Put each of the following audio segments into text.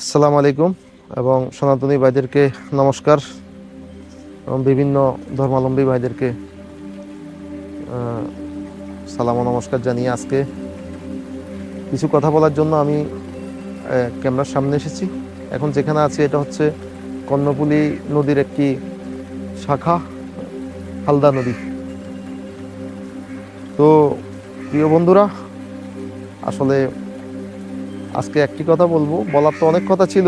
আসসালামু আলাইকুম এবং সনাতনী ভাইদেরকে নমস্কার এবং বিভিন্ন ধর্মাবলম্বী ভাইদেরকে সালাম ও নমস্কার জানিয়ে আজকে কিছু কথা বলার জন্য আমি ক্যামেরার সামনে এসেছি। এখন যেখানে আছি এটা হচ্ছে কর্ণপুলি নদীর একটি শাখা, হালদা নদী। তো প্রিয় বন্ধুরা, আসলে আজকে একটি কথা বলব, বলার তো অনেক কথা ছিল।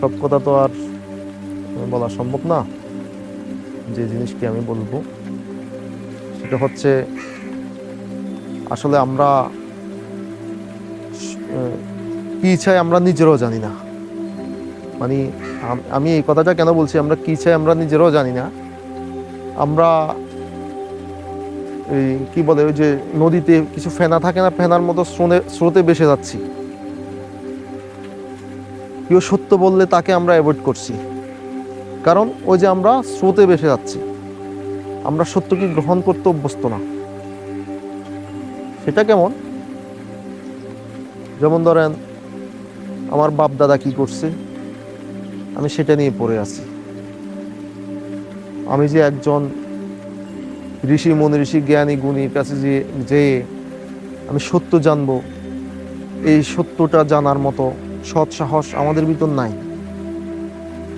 সব কথা তো আর বলা সম্ভব না। যে জিনিসটি আমি বলব, সেটা হচ্ছে, আসলে আমরা কি চাই আমরা নিজেরাও জানি না। মানে আমি এই কথাটা কেন বলছি, আমরা কি চাই আমরা নিজেরাও জানি না। আমরা এই কি বলে, ওই যে নদীতে কিছু ফেনা থাকে না, ফেনার মতো স্রোতে স্রোতে বেসে যাচ্ছি। কেউ সত্য বললে তাকে আমরা অ্যাভয়েড করছি। কারণ ওই যে আমরা স্রোতে বেসে যাচ্ছি। আমরা সত্যকে গ্রহণ করতে অভ্যস্ত না। সেটা কেমন? যেমন ধরেন, আমার বাপ দাদা কি করছে? আমি সেটা নিয়ে পড়ে আছি। আমি যে একজন ঋষি, মনি, ঋষি, জ্ঞানী গুণীর কাছে যে যে আমি সত্য জানব। এই সত্যটা জানার মতো সৎ সাহস আমাদের ভিতর নাই।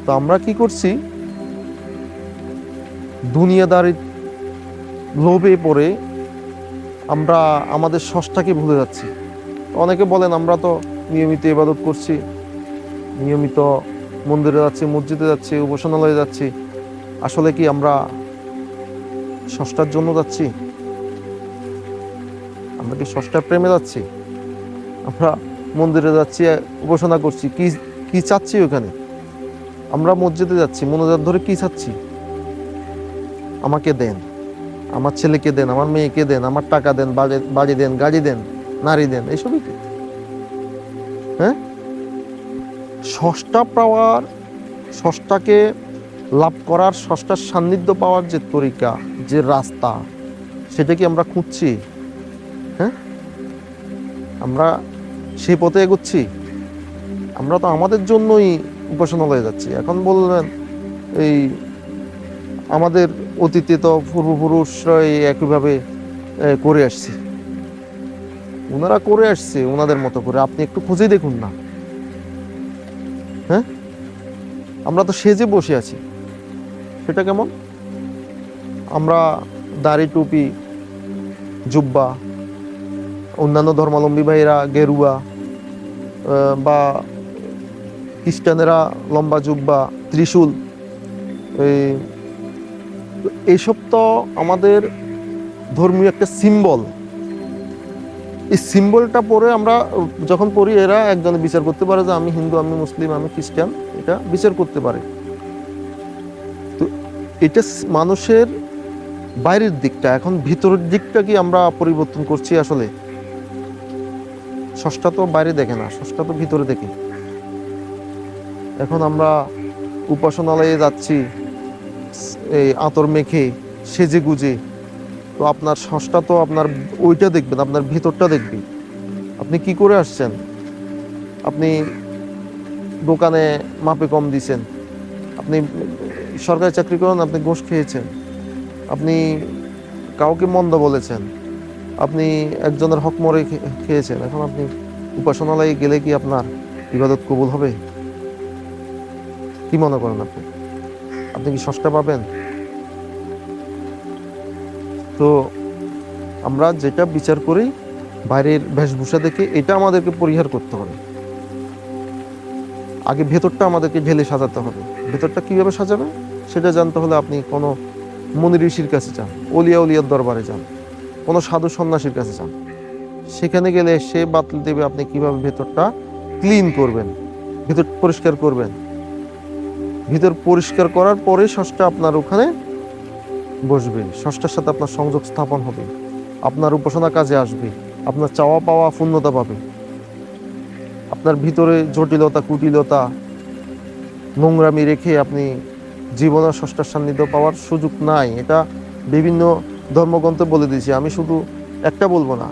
তো আমরা কি করছি? দুনিয়াদারি লোভে পড়ে আমরা আমাদের সষ্টাকে ভুলে যাচ্ছি। অনেকে বলেন, আমরা তো নিয়মিত ইবাদত করছি, নিয়মিত মন্দিরে যাচ্ছি, মসজিদে যাচ্ছি, উপাসনালয়ে যাচ্ছি। আসলে কি আমরা ষষ্ঠার জন্য যাচ্ছি। আমরা কি ষষ্ঠার প্রেমে যাচ্ছি? আমরা মন্দিরে যাচ্ছি উপাসনা করছি। কি কি চাচ্ছি ওখানে? আমরা মসজিদে যাচ্ছি। মনোজাত ধরে কি চাচ্ছি? আমাকে দেন। আমার ছেলেকে দেন, আমার মেয়েকে দেন, আমার টাকা দেন বাড়ি দেন গাড়ি দেন, নারী দেন এইসবই কি? হ্যাঁ? ষষ্ঠা পাওয়ার, ষষ্ঠাকে লাভ করার ষষ্ঠার সান্নিধ্য পাওয়ার যে তরিকা, যে রাস্তা, সেটা কি আমরা খুঁজছি? হ্যাঁ? আমরা সেই পথে এগোচ্ছি? আমরা তো আমাদের জন্যই উপাসনালয়ে যাচ্ছি। এখন বললেন, এই আমাদের অতীতে তো পূর্বপুরুষরা এই একইভাবে করে আসছে। ওনারা করে আসছে ওনাদের মতো করে। আপনি একটু খুঁজে দেখুন না। হ্যাঁ? আমরা তো সেজে বসে আছি। সেটা কেমন? আমরা দাড়ি, টুপি, জুব্বা, অন্যান্য ধর্মাবলম্বী ভাইয়েরা গেরুয়া বা খ্রিস্টানেরা লম্বা জুব্বা, ত্রিশূল, এই এইসব তো আমাদের ধর্মীয় একটা সিম্বল। এই সিম্বলটা পরে আমরা যখন পড়ি, এরা একজনে বিচার করতে পারে যে আমি হিন্দু, আমি মুসলিম, আমি খ্রিস্টান, এটা বিচার করতে পারে। এটা মানুষের বাইরের দিকটা, এখন ভিতরের দিকটা কি আমরা পরিবর্তন করছি আসলে? ষষ্ঠা তো বাইরে দেখে না ষষ্ঠা তো ভিতরে দেখে। এখন আমরা উপাসনালয়ে যাচ্ছি এই আতর মেখে, সেজে গুজে। তো আপনার ষষ্ঠা তো আপনার ওইটা দেখবেন, আপনার ভিতরটা দেখবে আপনি কি করে আসছেন? আপনি দোকানে মাপে কম দিছেন। আপনি সরকারি চাকরি করেন, আপনি ঘুষ খেয়েছেন। আপনি কাউকে মন্দ বলেছেন। আপনি একজনের হক মরে খেয়েছেন। এখন আপনি উপাসনালয়ে গেলে কি আপনার ইবাদত কবুল হবে? কি মনে করেন আপনি? আপনি কি সস্তা পাবেন? তো আমরা যেটা বিচার করি, বাইরের বেশভূষা দেখে এটা আমাদেরকে পরিহার করতে হবে। আগে ভেতরটা আমাদেরকে ঢেলে সাজাতে হবে। ভেতরটা কীভাবে সাজাবে সেটা জানতে হলে আপনি কোনো মুনি ঋষির কাছে যান, অলিয়া উলিয়ার দরবারে যান, কোনো সাধু সন্ন্যাসীর কাছে যান। সেখানে গেলে সে বাতল দেবে আপনি কীভাবে ভেতরটা ক্লিন করবেন, ভিতর পরিষ্কার করবেন। ভিতর পরিষ্কার করার পরে ষষ্ঠটা আপনার ওখানে বসবে ষষ্ঠের সাথে আপনার সংযোগ স্থাপন হবে, আপনার উপাসনা কাজে আসবে, আপনার চাওয়া পাওয়া পূর্ণতা পাবে। আপনার ভিতরে জটিলতা, কুটিলতা নোংরামি রেখে আপনি জীবনের ষষ্ঠার সান্নিধ্য পাওয়ার সুযোগ নাই। এটা বিভিন্ন ধর্মগ্রন্থে বলে দিয়েছে। আমি শুধু একটা বলব না,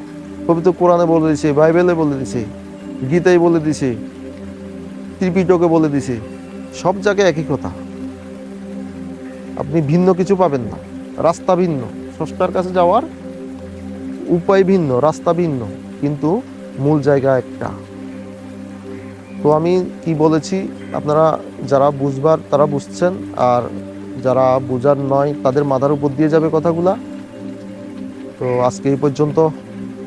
পবিত্র কোরআনে বলে দিয়েছে, বাইবেলে বলে দিয়েছে, গীতায় বলে দিয়েছে, ত্রিপিটকে বলে দিছে সব জায়গায় একই কথা। আপনি ভিন্ন কিছু পাবেন না। রাস্তা ভিন্ন। স্রষ্টার কাছে যাওয়ার উপায় ভিন্ন, রাস্তা ভিন্ন। কিন্তু মূল জায়গা একটা। তো আমি কি বলেছি, আপনারা যারা বুঝবার তারা বুঝছেন, আর যারা বোঝার নয় তাদের মাথার উপর দিয়ে যাবে কথাগুলা। তো আজকে এই পর্যন্ত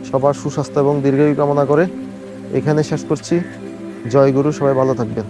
সবার সুস্বাস্থ্য এবং দীর্ঘায়ু কামনা করে এখানে শেষ করছি। জয় গুরু, সবাই ভালো থাকবেন।